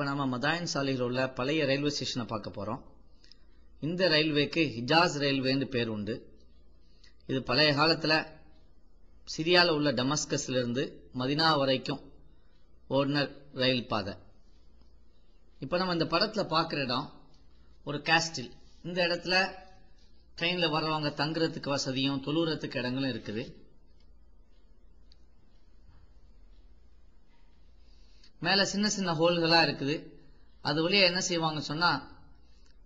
இப்போ நம்ம மதாயன் சாலையில் உள்ள பழைய ரயில்வே ஸ்டேஷனை பார்க்க போகிறோம் இந்த ரயில்வேக்கு ஹிஜாஸ் ரயில்வேன்னு பேர் உண்டு. இது பழைய காலத்தில் சிரியாவில் உள்ள டமஸ்கஸ்லேருந்து மதினா வரைக்கும் ஓடின ரயில் பாதை. இப்போ நம்ம இந்த படத்தில் பார்க்குற இடம் ஒரு கேஸ்டில் இந்த இடத்துல ட்ரெயினில் வர்றவங்க தங்குறதுக்கு வசதியும் தொழுறதுக்கு இடங்களும் இருக்குது. மேலே சின்ன சின்ன ஹோல்களாக இருக்குது. அது வழியா என்ன செய்வாங்க சொன்னா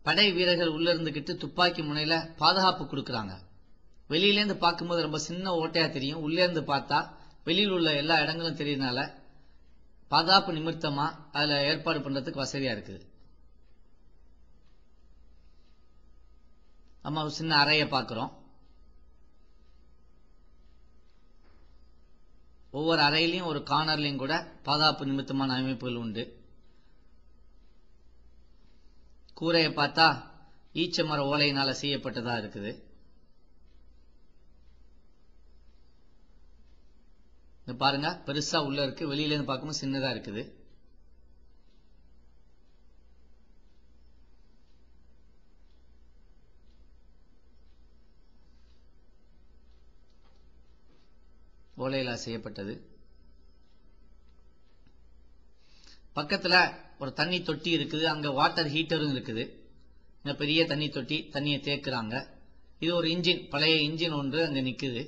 படை வீரர்கள் உள்ள இருந்துக்கிட்டு துப்பாக்கி முனையில பாதுகாப்பு கொடுக்குறாங்க. வெளியிலேருந்து பார்க்கும்போது ரொம்ப சின்ன ஓட்டையா தெரியும். உள்ளே இருந்து பார்த்தா வெளியில் உள்ள எல்லா இடங்களும் தெரியறதுனால பாதுகாப்பு நிமித்தமா அதுல ஏற்பாடு பண்றதுக்கு வசதியா இருக்குது. நம்ம ஒரு சின்ன அறையை பார்க்குறோம். ஒவ்வொரு அறையிலையும் ஒரு கார்னர்லையும் கூட பாதுகாப்பு நிமித்தமான அமைப்புகள் உண்டு. கூரையை பார்த்தா ஈச்ச மர ஓலையினால செய்யப்பட்டதா இருக்குது. இந்த பாருங்க பெருசா உள்ள இருக்கு வெளியில இருந்து பார்க்கும்போது சின்னதா இருக்குது. ஓலையிலா செய்யப்பட்டது. பக்கத்தில் ஒரு தண்ணி தொட்டி இருக்குது. அங்கே வாட்டர் ஹீட்டரும் இருக்குது. இங்கே பெரிய தண்ணி தொட்டி தண்ணியை தேக்குறாங்க. இது ஒரு இன்ஜின் பழைய இன்ஜின் ஒன்று அங்கே நிற்குது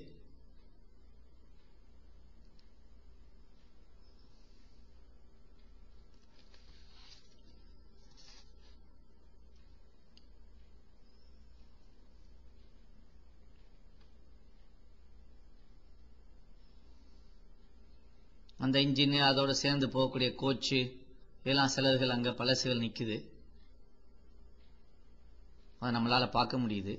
அந்த இன்ஜின் அதோட சேர்ந்து போகக்கூடிய கோச்சு இதெல்லாம் சிலர்கள் அங்க பழசுகள் நிக்குது. அதை நம்மளால பார்க்க முடியுது.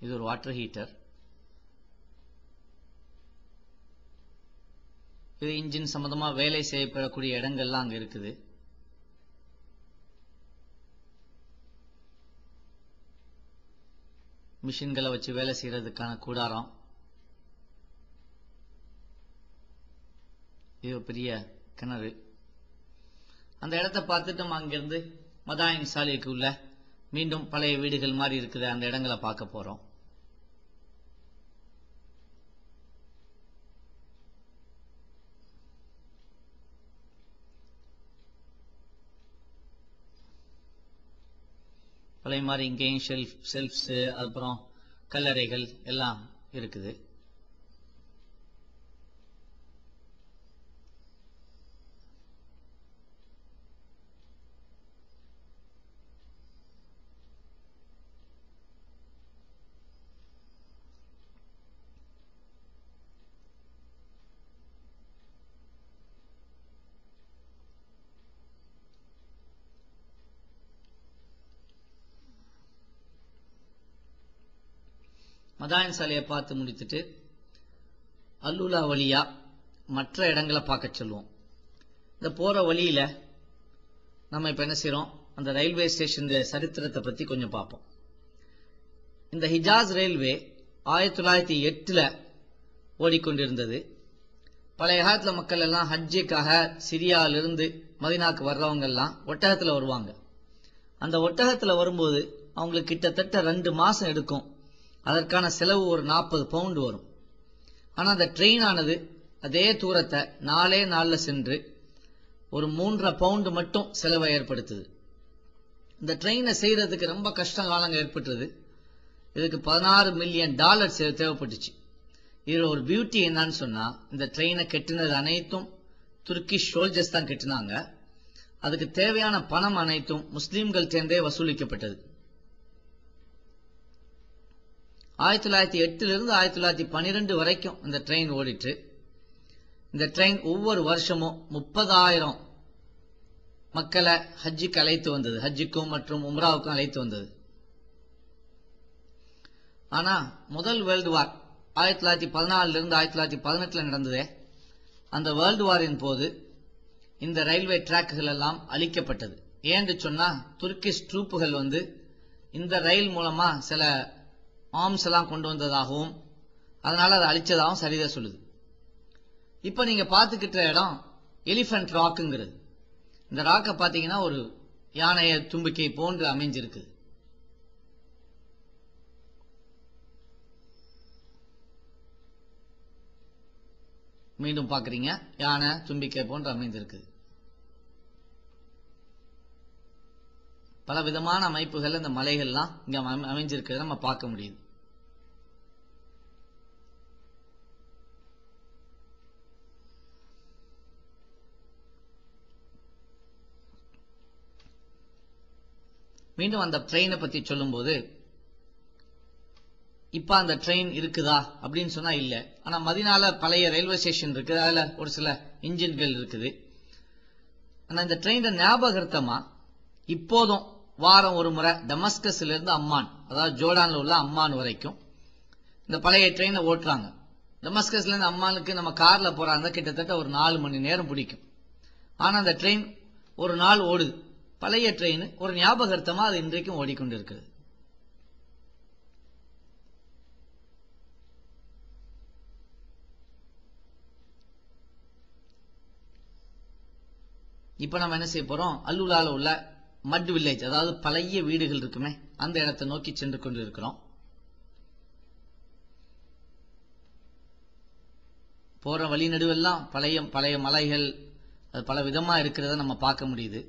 இது ஒரு வாட்டர் ஹீட்டர் இது இன்ஜின் சம்பந்தமா வேலை செய்யப்படக்கூடிய இடங்கள்லாம் அங்க இருக்குது. மிஷின்களை வச்சு வேலை செய்யறதுக்கான கூடாரம். இது பெரிய கிணறு. அந்த இடத்த பார்த்துட்டு நம்ம அங்கிருந்து மதாயின் சாலைக்கு உள்ள மீண்டும் பழைய வீடுகள் மாதிரி இருக்குது. அந்த இடங்களை பார்க்க போறோம். அதே மாதிரி இங்கேயும் ஷெல்ஃப் ஷெல்ஃப்ஸு அப்புறம் கல்லறைகள் எல்லாம் இருக்குது. மதாயன் சாலையை பார்த்து முடித்துட்டு அல்லுலா வழியா மற்ற இடங்களை பார்க்க சொல்லுவோம். இந்த போகிற வழியில் நம்ம இப்போ என்ன செய்கிறோம் அந்த ரயில்வே ஸ்டேஷன் சரித்திரத்தை பற்றி கொஞ்சம் பார்ப்போம். இந்த ஹிஜாஸ் ரயில்வே ஆயிரத்தி தொள்ளாயிரத்தி எட்டில் ஓடிக்கொண்டிருந்தது. பழைய காலத்தில் மக்கள் எல்லாம் ஹஜ்ஜுக்காக சிரியாவிலிருந்து மதினாக்கு வர்றவங்கெல்லாம் ஒட்டகத்தில் வருவாங்க. அந்த ஒட்டகத்தில் வரும்போது அவங்களுக்கு கிட்டத்தட்ட ரெண்டு மாதம் எடுக்கும். அதற்கான செலவு ஒரு நாற்பது பவுண்டு வரும். ஆனால் அந்த ட்ரெயின் ஆனது அதே தூரத்தை நாலே நாளில் சென்று ஒரு மூன்றரை பவுண்டு மட்டும் செலவை ஏற்படுத்துது. இந்த ட்ரெயினை செய்கிறதுக்கு ரொம்ப கஷ்ட காலங்கள் ஏற்பட்டது இதுக்கு பதினாறு மில்லியன் டாலர் தேவைப்பட்டுச்சு. இதில் ஒரு பியூட்டி என்னன்னு சொன்னால் இந்த ட்ரெயினை கெட்டினது அனைத்தும் துருக்கிஷ் சோல்ஜர்ஸ் தான் கெட்டினாங்க. அதுக்கு தேவையான பணம் அனைத்தும் முஸ்லீம்கள் சேர்ந்தே வசூலிக்கப்பட்டது. ஆயிரத்தி தொள்ளாயிரத்தி எட்டிலிருந்து ஆயிரத்தி தொள்ளாயிரத்தி பன்னிரெண்டு வரைக்கும் இந்த ட்ரெயின் ஓடிட்டு இந்த ட்ரெயின் ஒவ்வொரு வருஷமும் முப்பதாயிரம் மக்களை ஹஜ்ஜுக்கு அழைத்து வந்தது. ஹஜ்ஜுக்கும் மற்றும் உம்ராவுக்கும் அழைத்து வந்தது. ஆனால் முதல் வேர்ல்டு வார் ஆயிரத்தி தொள்ளாயிரத்தி பதினாலிருந்து ஆயிரத்தி தொள்ளாயிரத்தி பதினெட்டில் நடந்ததே. அந்த வேர்ல்டு வாரின் போது இந்த ரயில்வே டிராக்குகள் எல்லாம் அழிக்கப்பட்டது. ஏன்னு சொன்னால் துருக்கிஷ் ட்ரூப்புகள் வந்து இந்த ரயில் மூலமாக சில ஆர்ம்ஸ் எல்லாம் கொண்டு வந்ததாகவும் அதனால அதை அழிச்சதாகவும் சரிதான் சொல்லுது. இப்போ நீங்க பார்த்துக்கிட்ட இடம் எலிஃபண்ட் ராக்குங்கிறது இந்த ராக்கை பார்த்தீங்கன்னா ஒரு யானைய தும்பிக்கை போன்று அமைஞ்சிருக்கு. மீண்டும் பார்க்குறீங்க. யானை தும்பிக்கை போன்று அமைந்திருக்கு. பல விதமான அமைப்புகள் இந்த மலைகள்லாம் இங்க அமைஞ்சிருக்கிறத நம்ம பார்க்க முடியுது. மீண்டும் அந்த ட்ரெயினை பத்தி சொல்லும்போது இப்ப அந்த ட்ரெயின் இருக்குதா அப்படின்னு சொன்னா இல்ல. ஆனா மதினால பழைய ரயில்வே ஸ்டேஷன் இருக்குது. அதுல ஒரு சில இன்ஜின்கள் இருக்குது. ஆனா இந்த ட்ரெயின் ஞாபகார்த்தமா இப்போதும் வாரம் ஒரு முறை டமஸ்கஸ்ல இருந்து அம்மான் அதாவது ஜோர்டான்ல உள்ள அம்மான் வரைக்கும் இந்த பழைய ட்ரெயினை ஓட்டுறாங்க. டமஸ்கஸ்ல இருந்து அம்மானுக்கு நம்ம கார்ல போறாங்க கிட்டத்தட்ட ஒரு நாலு மணி நேரம் பிடிக்கும். ஆனா அந்த ட்ரெயின் ஒரு நாள் ஓடுது. பழைய ட்ரெயின் ஒரு ஞாபகர்த்தமாக அது இன்றைக்கும் ஓடிக்கொண்டிருக்கிறது. இப்போ நம்ம என்ன செய்ய போகிறோம் அல்லுலால உள்ள மட் வில்லேஜ் அதாவது பழைய வீடுகள் இருக்குமே அந்த இடத்தை நோக்கி சென்று கொண்டு இருக்கிறோம் போகிற வழி நடுவெல்லாம் பழைய பழைய மலைகள் அது பல விதமாக இருக்கிறத நம்ம பார்க்க முடியுது.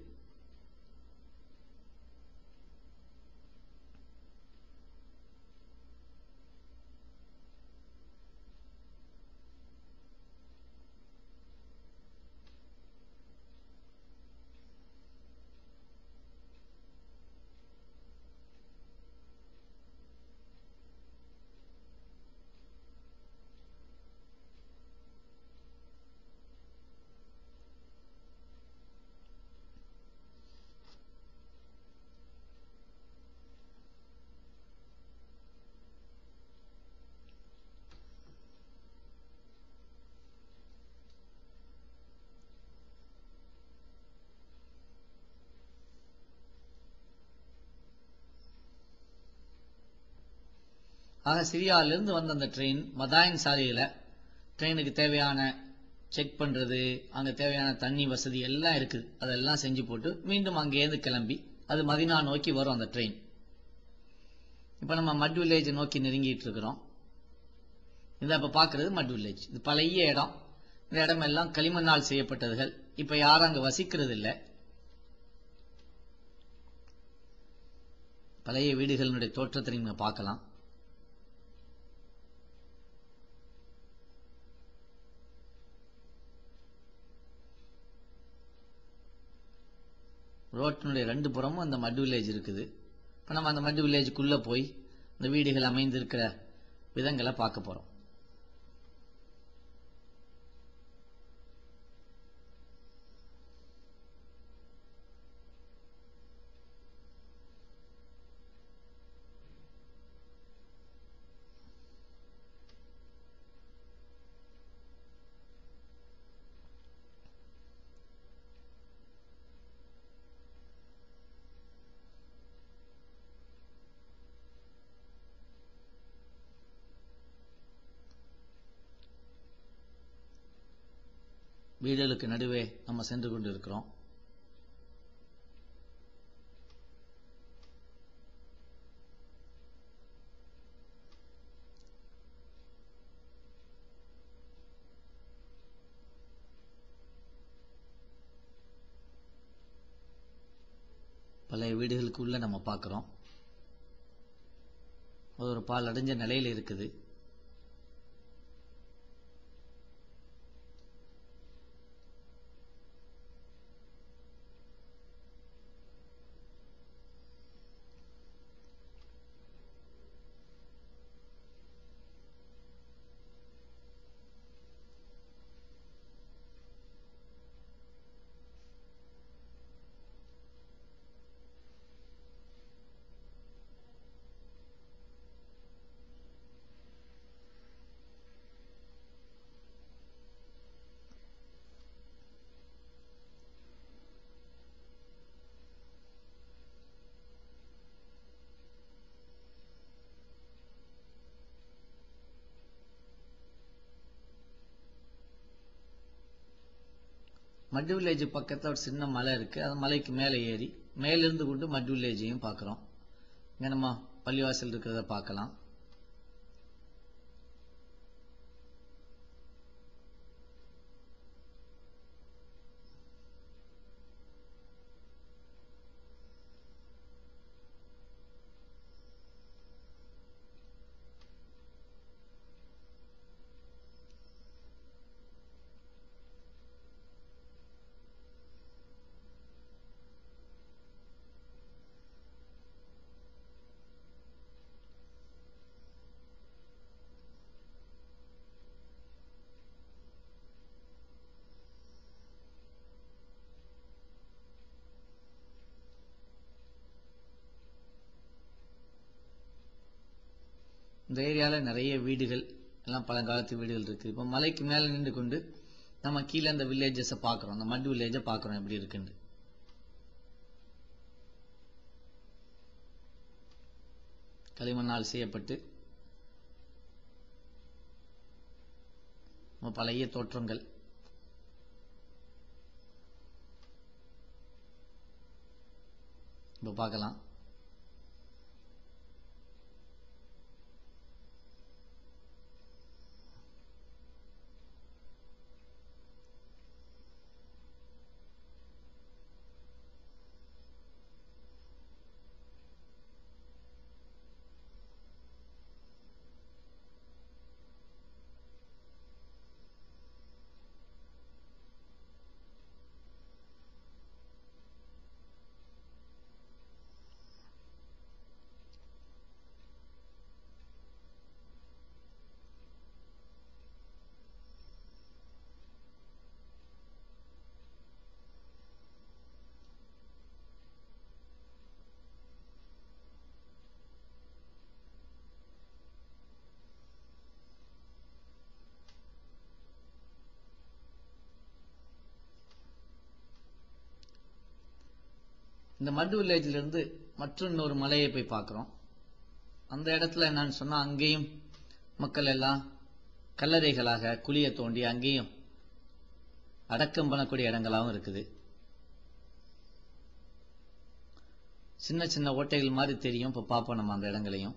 ஆக சிரியாவிலிருந்து வந்த அந்த ட்ரெயின் மதாயின் சாலையில் ட்ரெயினுக்கு தேவையான செக் பண்ணுறது அங்கே தேவையான தண்ணி வசதி எல்லாம் இருக்குது. அதெல்லாம் செஞ்சு போட்டு மீண்டும் அங்கேருந்து கிளம்பி அது மதினா நோக்கி வரும் அந்த ட்ரெயின் இப்போ நம்ம மட் வில்லேஜ் நோக்கி நெருங்கிட்டு இருக்கிறோம். இதை அப்போ பார்க்குறது மட் வில்லேஜ் இது பழைய இடம். இந்த இடமெல்லாம் களிமண்ணால் செய்யப்பட்டதுகள். இப்போ யாரும் அங்கே வசிக்கிறது இல்லை பழைய வீடுகளினுடைய தோற்றத்தை நீங்கள் பார்க்கலாம். ரோட்டினுடைய ரெண்டு புறமும் அந்த மட் வில்லேஜ் இருக்குது. இப்போ நம்ம அந்த மட் வில்லேஜுக்குள்ளே போய் இந்த வீடுகள் அமைந்திருக்கிற விதங்களை பார்க்க போகிறோம் வீடுகளுக்கு நடுவே நம்ம சென்று கொண்டு இருக்கிறோம் பழைய வீடுகளுக்குள்ள நம்ம பார்க்கிறோம். ஒரு பால் அடைஞ்ச நிலையில இருக்குது. மட் வில்லேஜ் பக்கத்தில் ஒரு சின்ன மலை இருக்குது அந்த மலைக்கு மேலே ஏறி மேலிருந்து கொண்டு மட் வில்லேஜையும் பார்க்குறோம் இங்கே நம்ம பள்ளிவாசல் இருக்கிறத பார்க்கலாம். இந்த ஏரியாவில் நிறைய வீடுகள் எல்லாம் பழங்காலத்து வீடுகள் இருக்குது இப்போ மலைக்கு மேலே நின்று கொண்டு நம்ம கீழே அந்த வில்லேஜஸை பார்க்குறோம் அந்த மட் வில்லேஜை பார்க்குறோம் எப்படி இருக்குன்னு. களிமண்ணால் செய்யப்பட்டு நம்ம பழைய தோற்றங்கள். இப்போ பார்க்கலாம். இந்த மட் வில்லேஜ்ல இருந்து மலையை போய் பார்க்குறோம். அந்த இடத்துல என்னன்னு சொன்னா அங்கேயும் மக்கள் எல்லாம் கல்லறைகளாக குழியை தோண்டி அங்கேயும் அடக்கம் பண்ணக்கூடிய இடங்களாகவும் இருக்குது. சின்ன சின்ன ஓட்டைகள் மாதிரி தெரியும். இப்போ பார்ப்போம் நம்ம அந்த இடங்களையும்.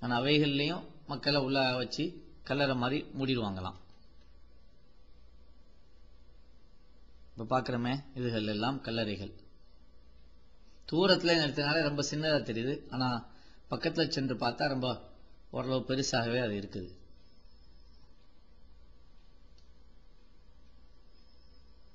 ஆனால் அவைகள்லையும் மக்களை உள்ள வச்சு கல்லறை மாதிரி மூடிடுவாங்களாம். இப்போ பார்க்குறோமே இதுகள் எல்லாம் கல்லறைகள். தூரத்தில் நிறுத்தினாலே ரொம்ப சின்னதாக தெரியுது. ஆனால் பக்கத்தில் சென்று பார்த்தா ரொம்ப ஓரளவு பெருசாகவே அது இருக்குது.